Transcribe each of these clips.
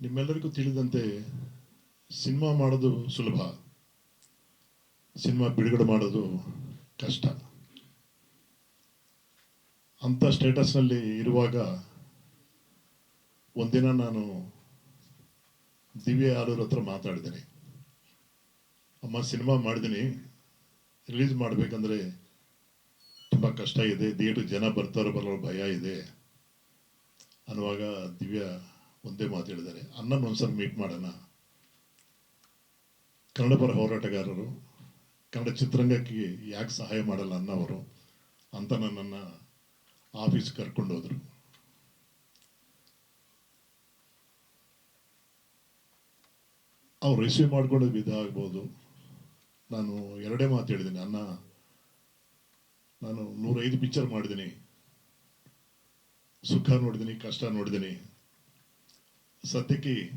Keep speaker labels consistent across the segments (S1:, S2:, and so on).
S1: ನಿಮ್ಮೆಲ್ಲರಿಗೂ ತಿಳಿದಂತೆ ಸಿನಿಮಾ ಮಾಡೋದು ಸುಲಭ. ಸಿನಿಮಾ ಬಿಡುಗಡೆ ಮಾಡೋದು ಕಷ್ಟ. ಅಂಥ ಸ್ಟೇಟಸ್ನಲ್ಲಿ ಇರುವಾಗ ಒಂದಿನ ನಾನು ದಿವ್ಯ ಆಲೂರ್ ಹತ್ರ ಮಾತಾಡಿದ್ದೀನಿ. ಅಮ್ಮ ಸಿನಿಮಾ ಮಾಡಿದ್ದೀನಿ, ರಿಲೀಸ್ ಮಾಡಬೇಕಂದ್ರೆ ತುಂಬ ಕಷ್ಟ ಇದೆ ಥಿಯೇಟ್ರ್ ಜನ ಬರ್ತಾರೋ ಬರೋ ಭಯ ಇದೆ ಅನ್ನುವಾಗ ದಿವ್ಯ ಒಂದೇ ಮಾತು ಹೇಳಿದ್ದಾರೆ. ಅನ್ನನ್ನು ಒಂದ್ಸಲ ಮೀಟ್ ಮಾಡೋಣ. ಕನ್ನಡ ಪರ ಹೋರಾಟಗಾರರು, ಕನ್ನಡ ಚಿತ್ರರಂಗಕ್ಕೆ ಯಾಕೆ ಸಹಾಯ ಮಾಡಲ್ಲ ಅನ್ನವರು ಅಂತ ನನ್ನನ್ನು ಆಫೀಸ್ ಕರ್ಕೊಂಡು ಹೋದರು. ಅವ್ರು ರಿಸೀವ್ ಮಾಡ್ಕೊಳ್ಳೋ ವಿಧ ಆಗ್ಬೋದು ನಾನು ಎರಡೇ ಮಾತು ಹೇಳಿದ್ದೀನಿ. ಅನ್ನ ನಾನು ನೂರೈದು ಪಿಕ್ಚರ್ ಮಾಡಿದ್ದೀನಿ. ಸುಖ ನೋಡಿದ್ದೀನಿ, ಕಷ್ಟ ನೋಡಿದ್ದೀನಿ. ಸದ್ಯಕ್ಕೆ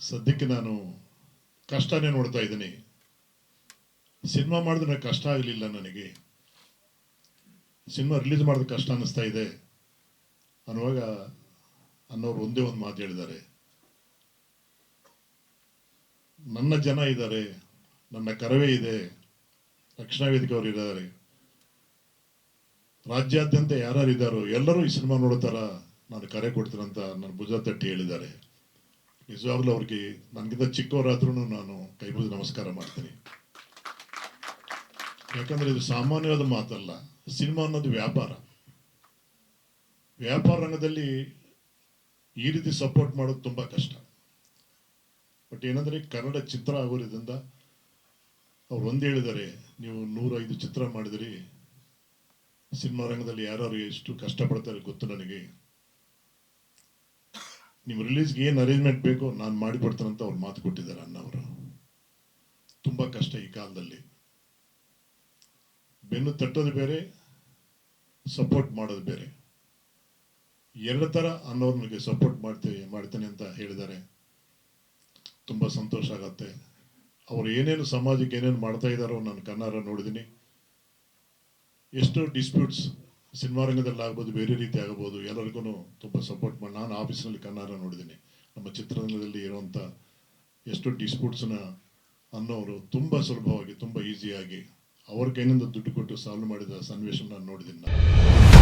S1: ಸದ್ಯಕ್ಕೆ ನಾನು ಕಷ್ಟನೇ ನೋಡ್ತಾ ಇದ್ದೀನಿ. ಸಿನಿಮಾ ಮಾಡಿದ್ರೆ ಕಷ್ಟ ಆಗಲಿಲ್ಲ ನನಗೆ. ಸಿನಿಮಾ ರಿಲೀಸ್ ಮಾಡೋದು ಕಷ್ಟ ಅನ್ನಿಸ್ತಾ ಇದೆ. ಅನ್ನುವಾಗ ಅನ್ನೋರು ಒಂದೇ ಒಂದು ಮಾತು ಹೇಳಿದ್ದಾರೆ. ನನ್ನ ಜನ ಇದ್ದಾರೆ. ನನ್ನ ಕರವೇ ಇದೆ. ರಕ್ಷಣಾ ವೇದಿಕೆ ಅವರು ಇದ್ದಾರೆ. ರಾಜ್ಯಾದ್ಯಂತ ಯಾರ್ಯಾರು ಇದ್ದಾರೋ ಎಲ್ಲರೂ ಈ ಸಿನಿಮಾ ನೋಡ್ತಾರ ನಾನು ಕರೆ ಕೊಡ್ತೀನಂತ ನನ್ನ ಭುಜ ತಟ್ಟಿ ಹೇಳಿದ್ದಾರೆ. ನಿಜವಾಗ್ಲೂ ಅವ್ರಿಗೆ ನನಗಿಂತ ಚಿಕ್ಕವರಾದ್ರೂ ನಾನು ಕೈ ನಮಸ್ಕಾರ ಮಾಡ್ತೀನಿ. ಯಾಕಂದ್ರೆ ಇದು ಸಾಮಾನ್ಯವಾದ ಮಾತಲ್ಲ, ಸಿನಿಮಾ ಅನ್ನೋದು ವ್ಯಾಪಾರ. ವ್ಯಾಪಾರ ರಂಗದಲ್ಲಿ ಈ ರೀತಿ ಸಪೋರ್ಟ್ ಮಾಡೋದು ತುಂಬಾ ಕಷ್ಟ. ಬಟ್ ಏನಂದ್ರೆ ಕನ್ನಡ ಚಿತ್ರ ಆಗೋದ್ರಿಂದ ಅವ್ರು ಒಂದು ಹೇಳಿದ್ದಾರೆ, ನೀವು ನೂರೈದು ಚಿತ್ರ ಮಾಡಿದಿರಿ ಸಿನಿಮಾ ರಂಗದಲ್ಲಿ ಯಾರು ಎಷ್ಟು ಕಷ್ಟಪಡ್ತಾರೆ ಗೊತ್ತು ನನಗೆ? ನಿಮ್ಮ ರಿಲೀಸ್ಗೆ ಏನು ಅರೇಂಜ್ಮೆಂಟ್ ಬೇಕೋ ನಾನು ಮಾಡಿಕೊಡ್ತೇನಂತ ಅವ್ರು ಮಾತು ಕೊಟ್ಟಿದ್ದಾರೆ ಅಣ್ಣವರು. ತುಂಬ ಕಷ್ಟ ಈ ಕಾಲದಲ್ಲಿ. ಬೆನ್ನು ತಟ್ಟೋದು ಬೇರೆ ಸಪೋರ್ಟ್ ಮಾಡೋದು ಬೇರೆ. ಎರಡು ಥರ ಅನ್ನೋರು ನನಗೆ ಸಪೋರ್ಟ್ ಮಾಡ್ತೇವೆ ಮಾಡ್ತೇನೆ ಅಂತ ಹೇಳಿದ್ದಾರೆ. ತುಂಬ ಸಂತೋಷ ಆಗತ್ತೆ. ಅವ್ರು ಏನೇನು ಸಮಾಜಕ್ಕೆ ಏನೇನು ಮಾಡ್ತಾ ಇದ್ದಾರೋ ನಾನು ಕನ್ನಡ ನೋಡಿದ್ದೀನಿ. ಎಷ್ಟೋ ಡಿಸ್ಪ್ಯೂಟ್ಸ್ ಸಿನಿಮಾ ರಂಗದಲ್ಲಿ ಆಗ್ಬೋದು, ಬೇರೆ ರೀತಿ ಆಗಬಹುದು ಎಲ್ಲರಿಗೂ ತುಂಬ ಸಪೋರ್ಟ್ ಮಾಡಿ. ನಾನು ಆಫೀಸ್ನಲ್ಲಿ ಕನ್ನಡ ನೋಡಿದ್ದೀನಿ. ನಮ್ಮ ಚಿತ್ರರಂಗದಲ್ಲಿ ಇರುವಂಥ ಎಷ್ಟೋ ಡಿಸ್ಪ್ಯೂಟ್ಸನ್ನ ಅನ್ನೋರು ತುಂಬ ಸುಲಭವಾಗಿ, ತುಂಬ ಈಸಿಯಾಗಿ ಅವ್ರ ಕೈನಿಂದ ದುಡ್ಡು ಕೊಟ್ಟು ಸಾಲ್ವ್ ಮಾಡಿದ ಸನ್ನಿವೇಶನ ನಾನು ನೋಡಿದ್ದೀನಿ. ನಾನು